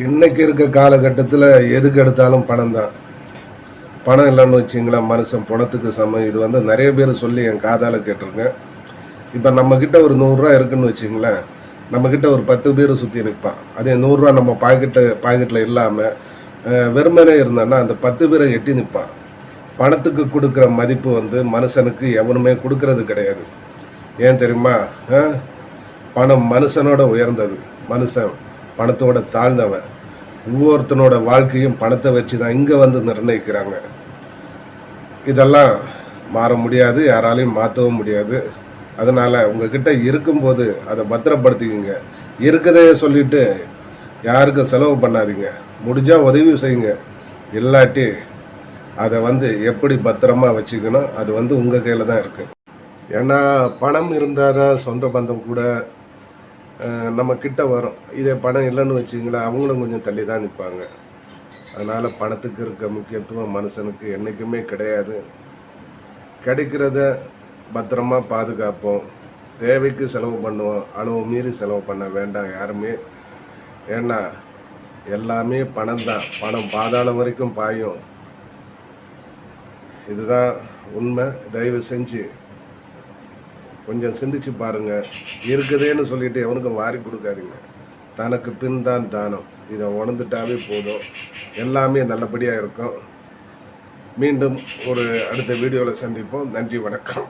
இன்னைக்கு இருக்க காலகட்டத்தில் எதுக்கு எடுத்தாலும் பணம் தான். பணம் இல்லைன்னு வச்சிங்களேன் மனுஷன் பணத்துக்கு சமம். இது வந்து நிறைய பேர் சொல்லி என் காதால் கேட்டிருக்கேன். இப்போ நம்மக்கிட்ட ஒரு நூறுரூவா இருக்குன்னு வச்சிங்களேன் நம்மக்கிட்ட ஒரு பத்து பேர் சுற்றி நிற்பான் அதே நூறுரூவா நம்ம பாக்கெட்டு பாக்கெட்டில் இல்லாமல் வெறுமனே இருந்தோன்னா அந்த பத்து பேரை எட்டி நிற்பான் பணத்துக்கு கொடுக்குற மதிப்பு வந்து மனுஷனுக்கு எவனுமே கொடுக்கறது கிடையாது. ஏன் தெரியுமா? பணம் மனுஷனோட உயர்ந்தது. மனுஷன் பணத்தோட தாழ்ந்தவன் ஒவ்வொருத்தனோட வாழ்க்கையும் பணத்தை வச்சு தான் இங்கே வந்து நிர்ணயிக்கிறாங்க. இதெல்லாம் மாற முடியாது யாராலையும் மாற்றவும் முடியாது. அதனால் உங்ககிட்ட இருக்கும்போது அதை பத்திரப்படுத்திக்கங்க. இருக்கதே சொல்லிட்டு யாருக்கும் செலவு பண்ணாதீங்க. முடிஞ்சால் உதவி செய்யுங்க. இல்லாட்டி அதை வந்து எப்படி பத்திரமா வச்சுக்கணும் அது வந்து உங்கள் கையில் தான் இருக்குது ஏன்னா பணம் இருந்தால் தான் சொந்த பந்தம் கூட நம்ம கிட்ட வரும். இதே பணம் இல்லைன்னு வச்சிங்களேன் அவங்களும் கொஞ்சம் தள்ளி தான் நிற்பாங்க. அதனால் பணத்துக்கு இருக்க முக்கியத்துவம் மனுஷனுக்கு என்றைக்குமே கிடையாது. கிடைக்கிறத பத்திரமா பாதுகாப்போம். தேவைக்கு செலவு பண்ணுவோம். அளவு மீறி செலவு பண்ண வேண்டாம் யாருமே. ஏன்னா எல்லாமே பணம் தான். பணம் பாதாளம் வரைக்கும் பாயும். இதுதான் உண்மை. தயவு செஞ்சு கொஞ்சம் சிந்திச்சு பாருங்கள் இருக்குதேன்னு சொல்லிட்டு எவனுக்கும் வாரி கொடுக்காதீங்க. தனக்கு பின் தான் தானம். இதை உணர்ந்துட்டாவே போதும். எல்லாமே நல்லபடியாக இருக்கும். மீண்டும் ஒரு அடுத்த வீடியோவில் சந்திப்போம். நன்றி வணக்கம்.